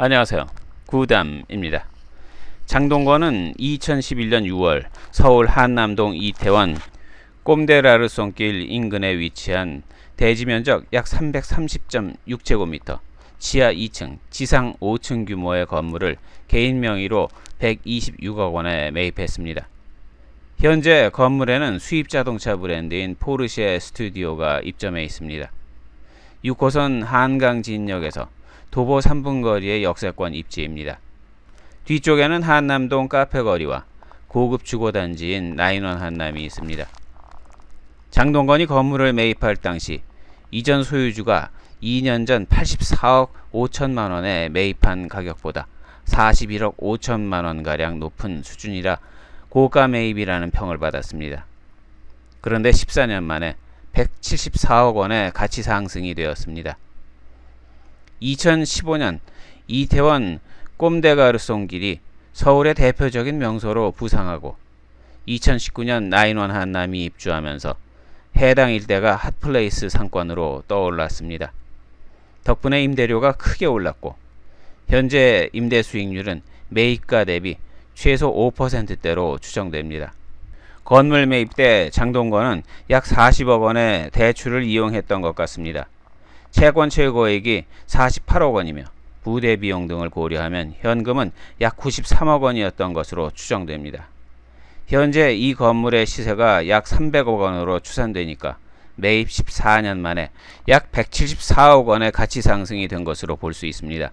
안녕하세요. 구담입니다. 장동건은 2011년 6월 서울 한남동 이태원 꼼데라르 손길 인근에 위치한 대지 면적 약 330.6제곱미터, 지하 2층, 지상 5층 규모의 건물을 개인 명의로 126억 원에 매입했습니다. 현재 건물에는 수입 자동차 브랜드인 포르쉐 스튜디오가 입점해 있습니다. 6호선 한강 진역에서 도보 3분 거리의 역세권 입지입니다. 뒤쪽에는 한남동 카페 거리와 고급 주거단지인 나인원 한남이 있습니다. 장동건이 건물을 매입할 당시 이전 소유주가 2년 전 84억 5천만 원에 매입한 가격보다 41억 5천만 원 가량 높은 수준이라 고가 매입이라는 평을 받았습니다. 그런데 14년 만에 174억 원의 가치 상승이 되었습니다. 2015년 이태원 꼼데가르송길이 서울의 대표적인 명소로 부상하고 2019년 나인원 한남이 입주하면서 해당 일대가 핫플레이스 상권으로 떠올랐습니다. 덕분에 임대료가 크게 올랐고 현재 임대 수익률은 매입가 대비 최소 5%대로 추정됩니다. 건물 매입 때 장동건은 약 40억 원의 대출을 이용했던 것 같습니다. 채권 최고액이 48억 원이며 부대 비용 등을 고려하면 현금은 약 93억 원이었던 것으로 추정됩니다. 현재 이 건물의 시세가 약 300억 원으로 추산되니까 매입 14년 만에 약 174억 원의 가치 상승이 된 것으로 볼 수 있습니다.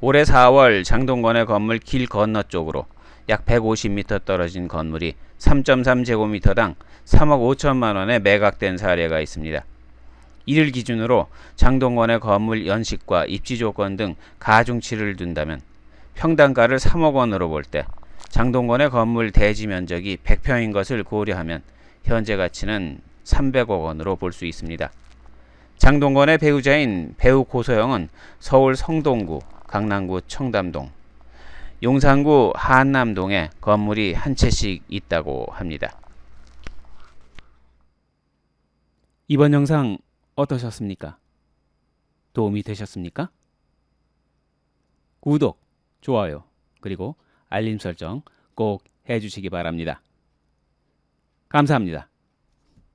올해 4월 장동건의 건물 길 건너 쪽으로 약 150m 떨어진 건물이 3.3제곱미터당 3억 5천만 원에 매각된 사례가 있습니다. 이를 기준으로 장동건의 건물 연식과 입지 조건 등 가중치를 둔다면 평당가를 3억 원으로 볼 때 장동건의 건물 대지 면적이 100평인 것을 고려하면 현재 가치는 300억 원으로 볼 수 있습니다. 장동건의 배우자인 배우 고소영은 서울 성동구, 강남구 청담동, 용산구 한남동에 건물이 한 채씩 있다고 합니다. 이번 영상 어떠셨습니까? 도움이 되셨습니까? 구독, 좋아요, 그리고 알림 설정 꼭 해주시기 바랍니다. 감사합니다.